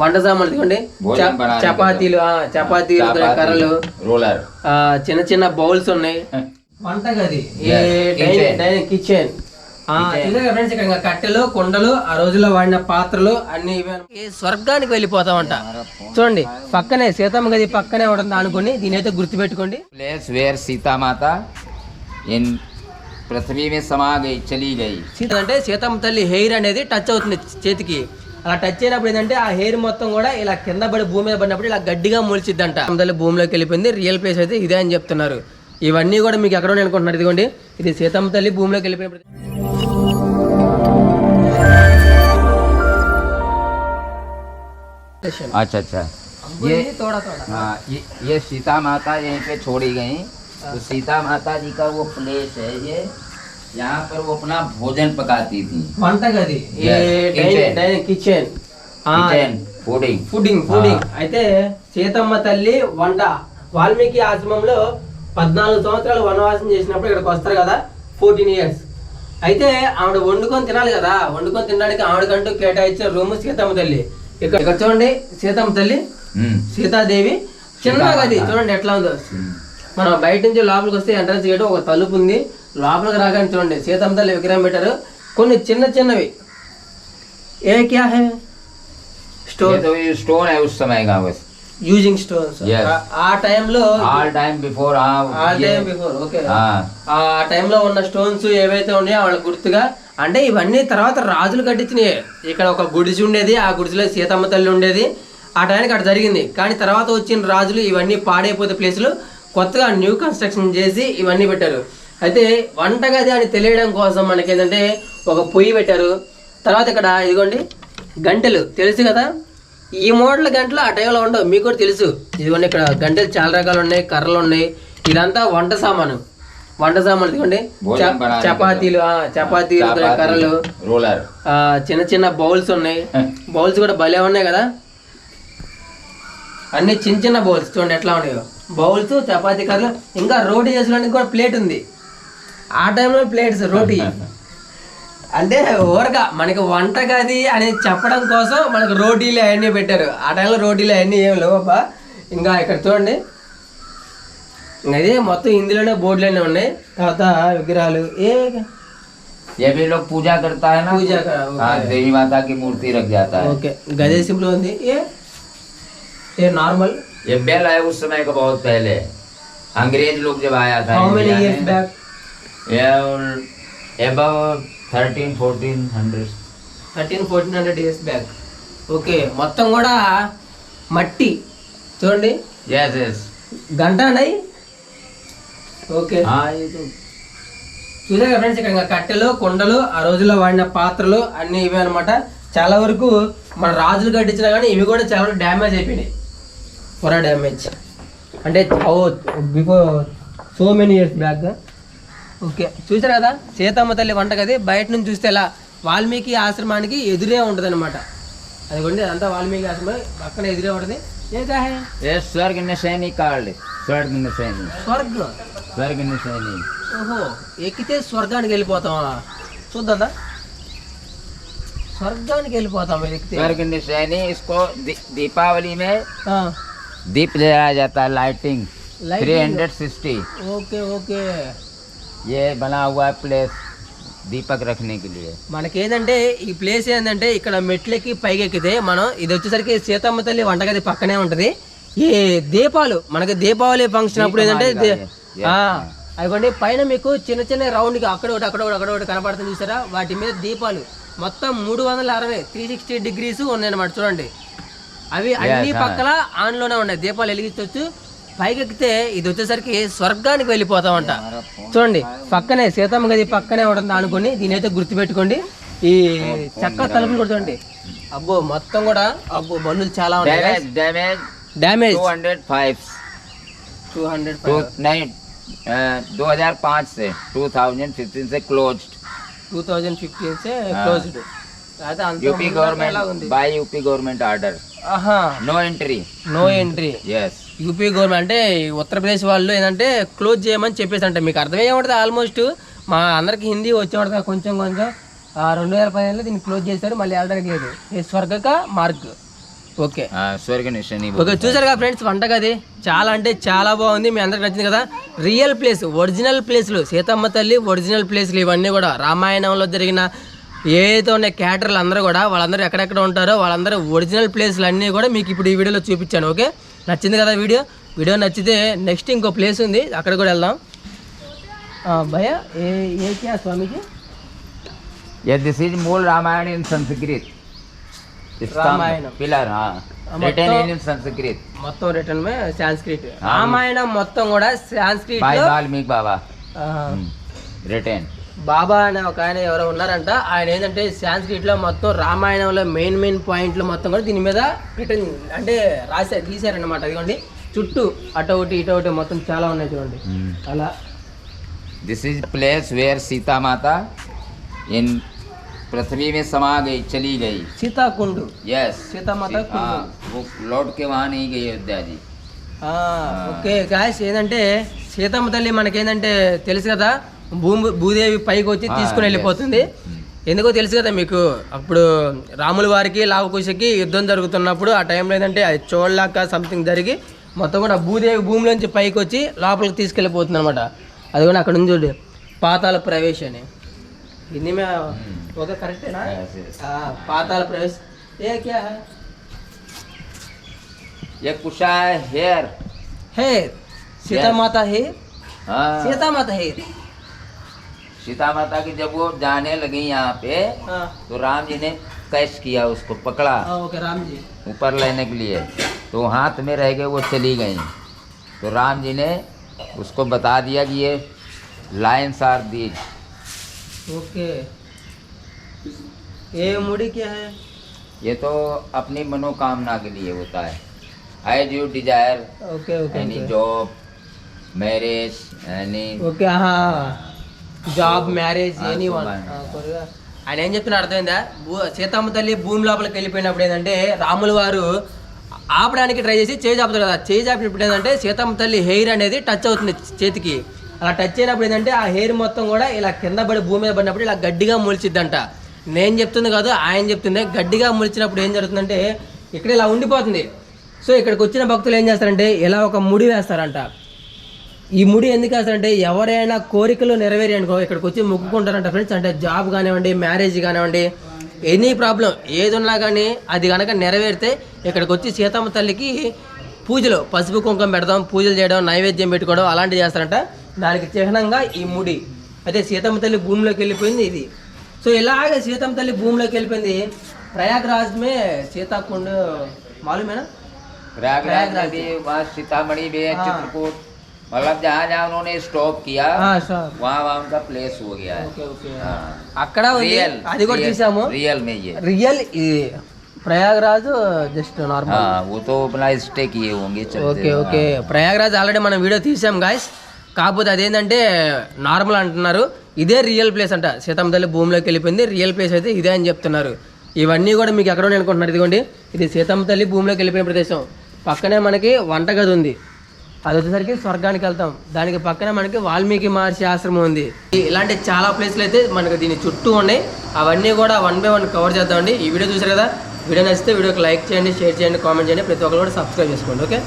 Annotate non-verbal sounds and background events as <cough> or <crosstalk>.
వంట సామాన్లు ఇదిగోండి. చపాతీలు చపాతీలు కర్రలు రోలర్. చిన్న చిన్న బౌల్స్ ఉన్నాయి. వంట గది కిచెన్ కట్టెలు కుండలు ఆ రోజుల్లో వాడిన పాత్రలు అన్ని స్వర్గానికి వెళ్ళిపోతామంట. చూడండి పక్కనే సీతమ్మ గది పక్కనే ఉంటుంది అనుకుని దీని అయితే గుర్తుపెట్టుకోండి. ప్లేస్ వేర్ సీతామాత ఇన్ इन पृथ्वी में समा गई चली गई సీత అంటే సీతమ్మ తల్లి హెయిర్ అనేది టచ్ అవుతుంది చేతికి అలా టచ్ అయినప్పుడు ఏంటంటే ఆ హెయిర్ మొత్తం కూడా ఇలా కింద పడి భూమి మీద పడినప్పుడు ఇలా గడ్డిగా మొలిచిద్దంట సీతమ్మ తల్లి భూమిలోకి వెళ్ళిపోయింది రియల్ ప్లేస్ అయితే ఇదే అని చెప్తున్నారు ఇవన్నీ కూడా మీకు ఎక్కడ ఉన్నాయి అనుకుంటున్నారు ఇదిగోండి ఇది సీతమ్మ తల్లి భూమిలోకి వెళ్ళిపోయినప్పుడు अच्छा अच्छा ये తోడా తోడా हाँ ये ये सीता माता यहीं पे छोड़ी गई तो सीता माता जी का वो प्लेस है ये यहाँ पर वो अपना भोजन पकाती थी వంట గది Yes, kitchen. Kitchen kitchen fooding fooding fooding అయితే సీతమ్మ తల్లి వంట వాల్మీకి ఆశ్రమంలో పద్నాలుగు సంవత్సరాలు వనవాసం చేసినప్పుడు ఇక్కడికి వస్తారు కదా ఫోర్టీన్ ఇయర్స్ అయితే ఆవిడ వండుకొని తినాలి కదా వండుకొని తినడానికి ఆవిడకంటూ కేటాయించిన రూమ్ సీతమ్మ తల్లి ఇక్కడ ఇక్కడ చూడండి సీతమ్మ తల్లి हम्म సీతాదేవి చిన్న సీతామాత. గది చూడండి ఎట్లా ఉందో हम्म। మనం బయట నుంచి లోపలికి వస్తే ఎంట్రన్స్ గేట్ ఒక తలుపు ఉంది. లోపలికి రాగానే చూడండి సీతమ్మతల్లి విగ్రహం పెట్టారు. కొన్ని చిన్న చిన్నవి. ఏ క్యా హే? స్టోన్ స్టోన్ వస్తున్నాయి కాబట్టి యూజింగ్ స్టోన్స్ ఆ టైంలో all time before all time before okay ఆ. టైంలో ఉన్న స్టోన్స్ ఏవైతే ఉన్నాయో వాళ్ళ గుర్తుగా అంటే ఇవన్నీ తర్వాత రాజులు కట్టించినాయి. ఇక్కడ ఒక గుడిసి ఉండేది ఆ గుడిసిలో సీతమ్మ తల్లి ఉండేది. ఆ టైంకి అక్కడ జరిగింది. కానీ తర్వాత వచ్చిన రాజులు ఇవన్నీ పాడైపోతే ప్లేసులు కొత్తగా న్యూ కన్స్ట్రక్షన్ చేసి ఇవన్నీ పెట్టారు. అయితే వంటగది అని తెలియడం కోసం మనకి ఏంటంటే ఒక పొయ్యి పెట్టారు. తర్వాత ఇక్కడ ఇదిగోండి గంటలు. తెలుసు కదా? ఈ మోడల్ గంటలు ఆ టైంలో ఉండవు. మీకు కూడా తెలుసు. ఇదిగోండి ఇక్కడ గంటలు చాలా రకాలు ఉన్నాయి కర్రలు ఉన్నాయి. ఇదంతా వంట సామాను. వంట సామాన్లు ఇదిగోండి. చపాతీలు చపాతీలు కర్రలు. చిన్న చిన్న బౌల్స్ ఉన్నాయి. <laughs> బౌల్స్ కూడా భలే ఉన్నాయి కదా? అన్ని చిన్న చిన్న బౌల్స్. చూడండి ఎట్లా ఉన్నాయో. బౌల్స్ చపాతీ కర్రలు ఇంకా రోటీ చేసుకోవడానికి కూడా ప్లేట్ ఉంది ఆ టైంలో ప్లేట్స్ రోటీ అంటే ఊరగా మనకి వంట గది అని చెప్పడం కోసం మనకు రోటీలు అవన్నీ పెట్టారు ఆ టైంలో రోటీలు అవన్నీ ఏం లేవబ్బా ఇంకా ఇక్కడ చూడండి ఇంకా ఇదే మొత్తం ఇందులోనే బోర్డులోనే ఉన్నాయి తర్వాత విగ్రహాలు ఏ ये भी लोग पूजा करता है ना पूजा का, ओके। हाँ देवी माता की मूर्ति रख जाता है ఓకే గదే సింపుల్ ఉంది ఏ ఏ నార్మల్ ये बेल है उस समय का बहुत पहले अंग्रेज लोग जब आया था హౌ మెనీ इंडिया ఇయర్స్ में, బ్యాక్ ये above thirteen fourteen hundred thirteen fourteen hundred years back okay మొత్తం కూడా మట్టి చూడండి यस यस గంట అన్నాయి ఓకే हाँ ये तो చూసారు కదా ఫ్రెండ్స్ ఇక్కడ ఇంకా కట్టెలు కుండలు ఆ రోజుల్లో వాడిన పాత్రలు అన్ని ఇవే అనమాట చాలా వరకు మన రాజులు కట్టించినా కానీ ఇవి కూడా చాలా డ్యామేజ్ అయిపోయినాయి ఫర్ అ డ్యామేజ్ అంటే before so many years back okay చూసారు కదా? సీతమ్మ తల్లి వంటగది బయట నుంచి చూస్తే ఎలా? వాల్మీకి ఆశ్రమానికి ఎదురే ఉంటుంది అనమాట అది కొండి అదంతా వాల్మీకి ఆశ్రమం. పక్కన ఎదురే ఉంటుంది. ఏ స్వర్గ నిశైని కాళ్ళు. స్వర్గ నిశైని స్వర్గ? స్వర్గ నిశైని ఓహో ఎక్కితే స్వర్గానికి వెళ్ళిపోతామా చూద్దా స్వర్గానికి వెళ్ళిపోతాం ఎక్కితే. స్వర్గ నిశైని ఇసుకో దీపావళి మే. दीप जलाया जाता है lighting Lighting? Three hundred sixty okay okay ये बना हुआ है प्लेस दीपक रखने के लिए మనకేందంటే ఈ ప్లేస్ ఏంటంటే ఇక్కడ మెట్లకి పైకి ఎక్కితే మనం ఇది వచ్చేసరికి సీతమ్మ తల్లి వంటగది పక్కనే ఉంటది ఈ దీపాలు మనకి దీపావళి ఫంక్షన్ అప్పుడు ఏంటంటే దే- Yes. ఆ, అదిగోండి పైన మీకు చిన్న చిన్న రౌండ్ గా అక్కడ ఒకటి అక్కడ ఒకటి అక్కడ ఒకటి కనపడుతుంది చూసారా వాటి మీద దీపాలు మొత్తం మూడు వందల అరవై త్రీ సిక్స్టీ డిగ్రీస్ ఉన్నాయన్నమాట చూడండి అవి అన్ని Yes, పక్కల ఆన్ లోనే ఉన్నాయి దీపాలు వెలిగించవచ్చు పైకి ఎక్కితే ఇది వచ్చేసరికి స్వర్గానికి వెళ్ళిపోతామంట చూడండి పక్కనే సీతమ్మ గది పక్కనే ఉంటుంది అనుకుని దీని అయితే గుర్తుపెట్టుకోండి ఈ చెక్క తలుపులు కూడా చూడండి అబ్బో మొత్తం కూడా అబ్బో బండ్లు చాలా ఉన్నాయి damage damage damage two hundred five two hundred two नहीं दो हजार पाँच से टू थाउजेंड फिफ्टीन से क्लोज టూ థౌజండ్ ఫిఫ్టీన్ సే క్లోజ్డ్ అయితే అంత यूपी ముందు ఎలా ఉంది government by UP government order no entry no entry UP government అంటే ఉత్తరప్రదేశ్ వాళ్ళు ఏంటంటే క్లోజ్ చేయమని చెప్పేసి అంటే మీకు అర్థమయ్యే ఉంటుంది ఆల్మోస్ట్ మా అందరికి హిందీ వచ్చేవాడు కొంచెం కొంచెం. రెండు వేల పదిహేనులో దీన్ని క్లోజ్ చేశారు మళ్ళీ వెళ్ళడానికి లేదు. స్వర్గక మార్గ్. ఓకే. ఓకే చూసారు కదా ఫ్రెండ్స్ వంటగది చాలా అంటే చాలా బాగుంది. మీ అందరికి నచ్చింది కదా? రియల్ ప్లేస్ ఒరిజినల్ ప్లేస్లు సీతమ్మ తల్లి ఒరిజినల్ ప్లేస్లు ఇవన్నీ కూడా. రామాయణంలో జరిగిన ఏదైతే ఉన్న క్యాటర్లు అందరూ కూడా వాళ్ళందరూ ఎక్కడెక్కడ ఉంటారో వాళ్ళందరూ ఒరిజినల్ ప్లేస్లు అన్నీ కూడా మీకు ఇప్పుడు ఈ వీడియోలో చూపించాను ఓకే? నచ్చింది కదా వీడియో? వీడియో నచ్చితే నెక్స్ట్ ఇంకో ప్లేస్ ఉంది అక్కడ కూడా వెళ్దాం. భయ ఏ ఏ క్యా స్వామికి దిస్ ఈజ్ మూల్ రామాయణ రామాయణం ఇన్ సంస్కృత్ మొత్తం రిటర్న్ సాంస్క్రిట్ రామాయణం మొత్తం కూడా సాంస్క్రిట్ బై బాబా రిటర్న్ బాబా అనే ఒక ఆయన ఎవరో ఉన్నారంట ఆయన ఏంటంటే సాంస్క్రిట్ లో మొత్తం రామాయణంలో మెయిన్ మెయిన్ పాయింట్లు మొత్తం కూడా దీని మీద రిటర్న్ అంటే రాశారు గీశారనమాట అదిగోండి చుట్టూ అటు ఒకటి ఇటు ఒకటి మొత్తం చాలా ఉన్నాయి చూడండి అలా this is place where Sita माता इन पृथ्वी में समा गई चली गई సీతాకుండు यस సీతామాత हाँ वो लौट के वहाँ नहीं गई अयोध्या जी ఆ, ఓకే గాయస్ ఏంటంటే సీతమ్మ తల్లి మనకేంటంటే తెలుసు కదా భూమి భూదేవి పైకి వచ్చి తీసుకుని వెళ్ళిపోతుంది. ఎందుకో తెలుసు కదా మీకు అప్పుడు రాముల వారికి లావకుశకి యుద్ధం జరుగుతున్నప్పుడు ఆ టైంలో ఏంటంటే అది చోళ్ళాక సంథింగ్ జరిగి మొత్తం కూడా భూదేవి భూమిలోంచి పైకి వచ్చి లోపలికి తీసుకెళ్ళిపోతుంది అనమాట అది కూడా అక్కడ నుంచి చూడు పాతాల ప్రవేశ అని. ఇది ఒక కరెక్టేనా? పాతాల ప్రవేశ. ఏ here? Here. Sitamata here. Sitamata here. Sita Mata की जब वो जाने लगी यहाँ पे हाँ। तो राम जी ने कैश किया उसको पकड़ा। हाँ, ओके राम जी। ऊपर लेने के लिए। तो हाथ में रह गए वो चली गई। तो राम जी ने उसको बता दिया कि ये लायंस आर दीज ओके। ये मुड़ी क्या है? ये तो अपनी मनोकामना के लिए होता है। As you desire okay okay any job marriage any okay job marriage any one. ఆయన ఏం చెప్తున్నా అర్థమైందా? భూ సీతమ్మ తల్లి భూమి లోపలికి వెళ్ళిపోయినప్పుడు ఏంటంటే రాముల వారు ఆపడానికి ట్రై చేసి చేయి చాపుతారు కదా. చేయి చాపినప్పుడు ఏంటంటే సీతమ్మ తల్లి హెయిర్ అనేది టచ్ అవుతుంది చేతికి. అలా టచ్ అయినప్పుడు ఏంటంటే ఆ హెయిర్ మొత్తం కూడా ఇలా కింద పడి భూమి మీద పడినప్పుడు ఇలా గడ్డిగా మొలిచిద్దంట. నేను చెప్తుంది కాదు ఆయన చెప్తుంది. గడ్డిగా మొలిచినప్పుడు ఏం జరుగుతుందంటే ఇక్కడ ఇలా ఉండిపోతుంది. సో ఇక్కడికి వచ్చిన భక్తులు ఏం చేస్తారంటే ఇలా ఒక ముడి వేస్తారంట. ఈ ముడి ఎందుకు అంటే ఎవరైనా కోరికలు నెరవేరి ఇక్కడికి వచ్చి మొక్కుకుంటారంట ఫ్రెండ్స్ అంటే జాబ్ కానివ్వండి మ్యారేజ్ కానివ్వండి ఎనీ ప్రాబ్లం ఏదున్నా కానీ అది కనుక నెరవేరితే ఇక్కడికి వచ్చి సీతమ్మ తల్లికి పూజలు పసుపు కుంకుమ పెడదాం పూజలు చేయడం నైవేద్యం పెట్టుకోవడం అలాంటివి చేస్తారంట. దానికి చిహ్నంగా ఈ ముడి. అయితే సీతమ్మ తల్లి భూమిలోకి వెళ్ళిపోయింది ఇది. సో ఇలాగే సీతమ్మ తల్లి భూమిలోకి వెళ్ళిపోయింది. ప్రయాగ్రాజ్ మే సీతాకుండ్ మాలూమేనా? ప్రయాగ్రాజ్ సీతామణి में भी वहाँ सीतामढ़ी में हाँ। चित्रकूट मतलब जहाँ जहाँ उन्होंने स्टॉप किया సార్ वहाँ वहाँ उनका प्लेस हो गया है ఓకే ఓకే हाँ। అక్కడ ఉంది रियल అది కూడా रियल- చూసాము रियल में ये రియల్ ఇది ప్రయాగరాజ్ జస్ట్ నార్మల్ हाँ वो तो अपना स्टे किए होंगे चलते ఓకే ఓకే ప్రయాగరాజ్ ఆల్రెడీ మనం వీడియో తీసాం గాయస్ కాకపోతే అదేంటంటే నార్మల్ అంటున్నారు ఇదే రియల్ ప్లేస్ అంట సీతమ్మ తల్లి భూమిలోకి వెళ్ళిపోయింది రియల్ ప్లేస్ అయితే ఇదే అని చెప్తున్నారు ఇవన్నీ కూడా మీకు ఎక్కడ ఉన్నాయి అనుకుంటున్నారు ఇదిగోండి ఇది సీతమ్మ తల్లి భూమిలోకి వెళ్ళిపోయిన ప్రదేశం పక్కనే మనకి వంటగది ఉంది అది వచ్చేసరికి స్వర్గానికి వెళ్తాం. దానికి పక్కన మనకి వాల్మీకి మహర్షి ఆశ్రమం ఉంది. ఇలాంటి చాలా ప్లేస్లు అయితే మనకి దీని చుట్టూ ఉన్నాయి. అవన్నీ కూడా వన్ బై వన్ కవర్ చేద్దామండి. ఈ వీడియో చూసారు కదా? వీడియో నచ్చితే వీడియోకి లైక్ చేయండి షేర్ చేయండి కామెంట్ చేయండి. ప్రతి ఒక్కరు కూడా సబ్స్క్రైబ్ చేసుకోండి ఓకే?